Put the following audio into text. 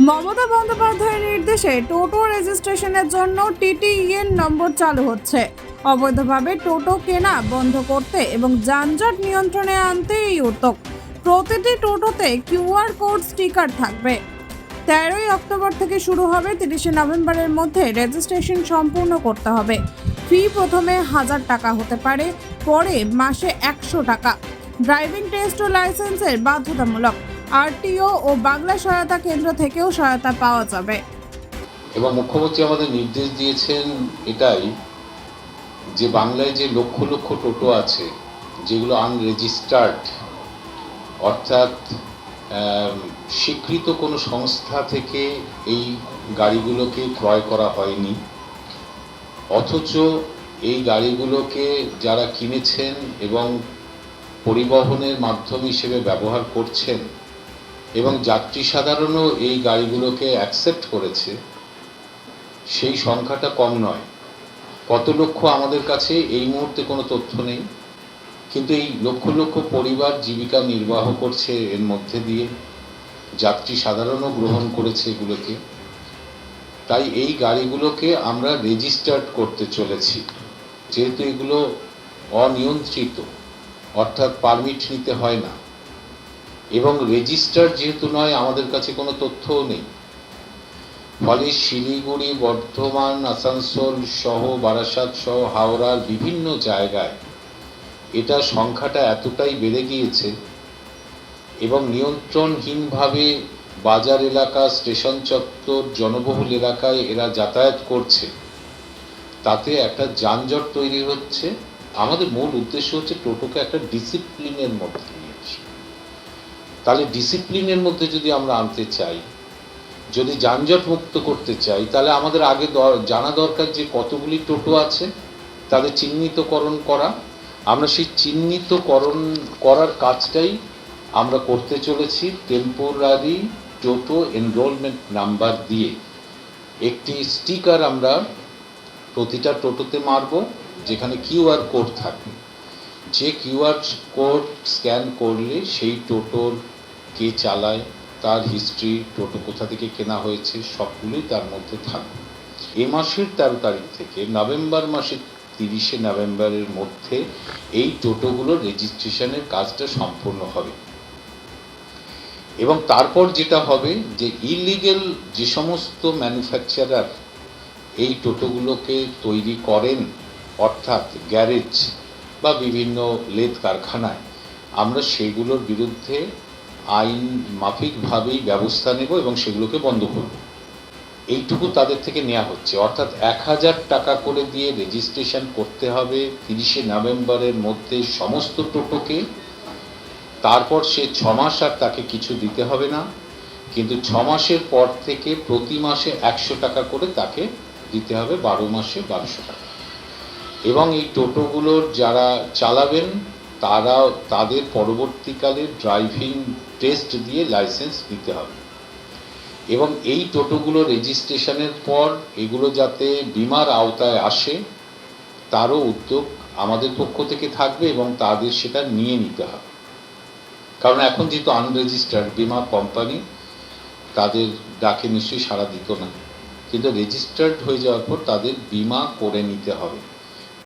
মমতা বন্দ্যোপাধ্যায়ের নির্দেশে টোটো রেজিস্ট্রেশনের জন্য টিটিইএন নম্বর চালু হচ্ছে। অবৈধভাবে টোটো কেনা বন্ধ করতে এবং যানজট নিয়ন্ত্রণে আনতে এই উদ্যোগ। প্রতিটি টোটোতে কিউআর কোড স্টিকার থাকবে। তেরোই অক্টোবর থেকে শুরু হবে, তিরিশে নভেম্বরের মধ্যে রেজিস্ট্রেশন সম্পূর্ণ করতে হবে। ফি প্রথমে হাজার টাকা হতে পারে, পরে মাসে একশো টাকা। ড্রাইভিং টেস্ট ও লাইসেন্সের বাধ্যতামূলক। আরটিও ও বাংলা সহায়তা কেন্দ্র থেকেও সহায়তা পাওয়া যাবে। এবং মুখ্যমন্ত্রী আমাদের নির্দেশ দিয়েছেন এটাই যে বাংলায় যে লক্ষ লক্ষ টোটো আছে, যেগুলো আনরেজিস্টার্ড অর্থাৎ স্বীকৃত কোনো সংস্থা থেকে এই গাড়িগুলোকে ক্রয় করা হয়নি, অথচ এই গাড়িগুলোকে যারা কিনেছেন এবং পরিবহনের মাধ্যম হিসেবে ব্যবহার করছেন এবং যাত্রী সাধারণও এই গাড়িগুলোকে অ্যাকসেপ্ট করেছে, সেই সংখ্যাটা কম নয়। কত লক্ষ আমাদের কাছে এই মুহূর্তে কোনো তথ্য নেই, কিন্তু এই লক্ষ লক্ষ পরিবার জীবিকা নির্বাহ করছে এর মধ্যে দিয়ে, যাত্রী সাধারণও গ্রহণ করেছে এগুলোকে। তাই এই গাড়িগুলোকে আমরা রেজিস্টার্ড করতে চলেছি, যেহেতু এগুলো অনিয়ন্ত্রিত, অর্থাৎ পারমিট নিতে হয় না। এবং রেজিস্টার যেহেতু নয়, আমাদের কাছে কোনো তথ্যও নেই। ফলে শিলিগুড়ি, বর্ধমান, আসানসোল সহ বারাসাত সহ হাওড়ার বিভিন্ন জায়গায় এটা সংখ্যাটা এতটাই বেড়ে গিয়েছে এবং নিয়ন্ত্রণহীনভাবে বাজার এলাকা, স্টেশন চত্বর, জনবহুল এলাকায় এরা যাতায়াত করছে। তাতে একটা যানজট তৈরি হচ্ছে। আমাদের মূল উদ্দেশ্য হচ্ছে টোটোকে একটা ডিসিপ্লিনের মধ্যে নিয়ে আসা। তাহলে ডিসিপ্লিনের মধ্যে যদি আমরা আনতে চাই, যদি যানজট মুক্ত করতে চাই, তাহলে আমাদের আগে জানা দরকার যে কতগুলি টোটো আছে, তাদের চিহ্নিতকরণ করা। আমরা সেই চিহ্নিতকরণ করার কাজটাই আমরা করতে চলেছি টেম্পোরারি টোটো এনরোলমেন্ট নাম্বার দিয়ে। একটি স্টিকার আমরা প্রতিটা টোটোতে মারব, যেখানে কিউআর কোড থাকবে। যে কিউআর কোড স্ক্যান করলে সেই টোটোর কে চালায়, তার হিস্ট্রি টোটো কোথা থেকে কেনা হয়েছে, সবগুলোই তার মধ্যে থাকবে। এ মাসের তেরো তারিখ থেকে নভেম্বর মাসের তিরিশে নভেম্বরের মধ্যে এই টোটোগুলোর রেজিস্ট্রেশনের কাজটা সম্পূর্ণ হবে। এবং তারপর যেটা হবে যে ইলিগেল যে সমস্ত ম্যানুফ্যাকচারার এই টোটোগুলোকে তৈরি করেন, অর্থাৎ গ্যারেজ বা বিভিন্ন লেদ কারখানায়, আমরা সেগুলোর বিরুদ্ধে আইন মাফিকভাবেই ব্যবস্থা নেব এবং সেগুলোকে বন্ধ করব। এইটুকু তাদের থেকে নেওয়া হচ্ছে। অর্থাৎ এক হাজার টাকা করে দিয়ে রেজিস্ট্রেশন করতে হবে তিরিশে নভেম্বরের মধ্যে সমস্ত টোটোকে। তারপর সে ছ মাস আর তাকে কিছু দিতে হবে না। কিন্তু ছ মাসের পর থেকে প্রতি মাসে একশো টাকা করে তাকে দিতে হবে, বারো মাসে বারোশো টাকা। এবং এই টোটোগুলোর যারা চালাবেন তারা তাদের পরবর্তীকালে ড্রাইভিং টেস্ট দিয়ে লাইসেন্স নিতে হবে। এবং এই টোটোগুলো রেজিস্ট্রেশনের পর এগুলো যাতে বিমার আওতায় আসে, তারও উদ্যোগ আমাদের পক্ষ থেকে থাকবে এবং তাদের সেটা নিয়ে নিতে হবে। কারণ এখন যেহেতু আনরেজিস্টার্ড বিমা কোম্পানি তাদের ডাকে নিশ্চয়ই সাড়া দিত না। কিন্তু রেজিস্টার্ড হয়ে যাওয়ার পর তাদের বিমা করে নিতে হবে।